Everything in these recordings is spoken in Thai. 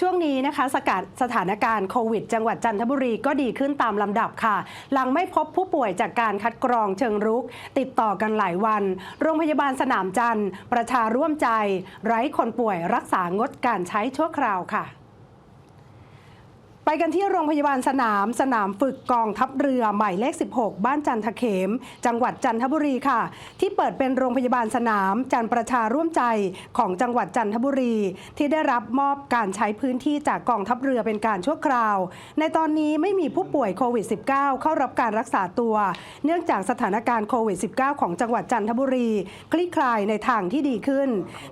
ช่วงนี้นะคะสกัดสถานการณ์โควิด จังหวัดจันทบุรีก็ดีขึ้นตามลำดับค่ะ หลังไม่พบผู้ป่วยจากการคัดกรองเชิงรุก ติดต่อกันหลายวัน โรงพยาบาลสนามจันทร์ ประชาร่วมใจ ไร้คนป่วยรักษางดการใช้ชั่วคราวค่ะ ไปกันที่โรงพยาบาลสนาม สนามฝึกกองทัพเรือหมายเลข 16 บ้านจันทเขม จังหวัดจันทบุรีค่ะ ที่เปิดเป็นโรงพยาบาลสนามจันประชาร่วมใจของจังหวัดจันทบุรี ที่ได้รับมอบการใช้พื้นที่จากกองทัพเรือเป็นการชั่วคราว ในตอนนี้ไม่มีผู้ป่วยโควิด -19 เข้ารับการรักษาตัว เนื่องจากสถานการณ์โควิด -19 ของจังหวัดจันทบุรี คลี่คลายในทางที่ดีขึ้น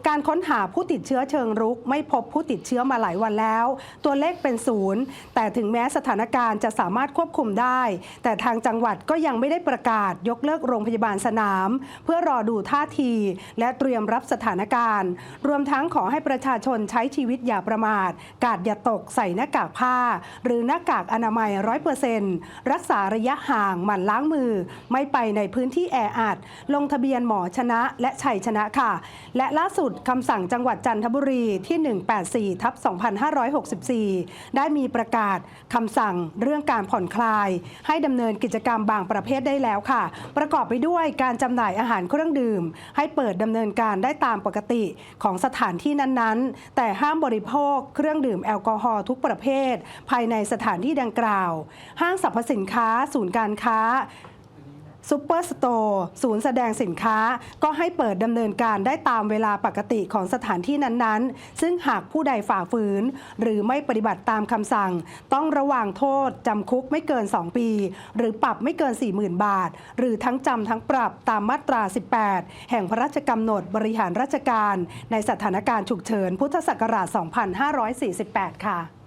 การค้นหาผู้ติดเชื้อเชิงรุก ไม่พบผู้ติดเชื้อมาหลายวันแล้ว ตัวเลขเป็นศูนย์แต่ถึงแม้สถานการณ์จะสามารถควบคุมได้ แต่ทางจังหวัดก็ยังไม่ได้ประกาศยกเลิกโรงพยาบาลสนาม เพื่อรอดูท่าที และเตรียมรับสถานการณ์ รวมทั้งขอให้ประชาชนใช้ชีวิตอย่าประมาท กาดอย่าตกใส่หน้ากากผ้า หรือหน้ากากอนามัยร้อยเปอร์เซ็นต์รักษาระยะห่างหมั่นล้างมือ ไม่ไปในพื้นที่แออัด ลงทะเบียนหมอชนะและชัยชนะค่ะ และล่าสุดคำสั่งจังหวัดจันทบุรีที่ 184ทับ2564 ได้มีประกาศคำสั่งเรื่องการผ่อนคลาย ให้ดำเนินกิจกรรมบางประเภทได้แล้วค่ะ ประกอบไปด้วยการจำหน่ายอาหารเครื่องดื่ม ให้เปิดดำเนินการได้ตามปกติของสถานที่นั้นๆ แต่ห้ามบริโภคเครื่องดื่มแอลกอฮอล์ทุกประเภท ภายในสถานที่ดังกล่าว ห้างสรรพสินค้า ศูนย์การค้า ซูเปอร์สโตร์ศูนย์แสดงสินค้า ก็ให้เปิดดำเนินการได้ตามเวลาปกติของสถานที่นั้นๆ ซึ่งหากผู้ใดฝ่าฝืน หรือไม่ปฏิบัติตามคำสั่ง ต้องระวางโทษจำคุกไม่เกิน 2 ปี หรือปรับไม่เกิน 40,000 บาท หรือทั้งจำทั้งปรับตามมาตรา 18 แห่งพระราชกำหนดบริหารราชการ ในสถานการณ์ฉุกเฉินพุทธศักราช 2548 ค่ะ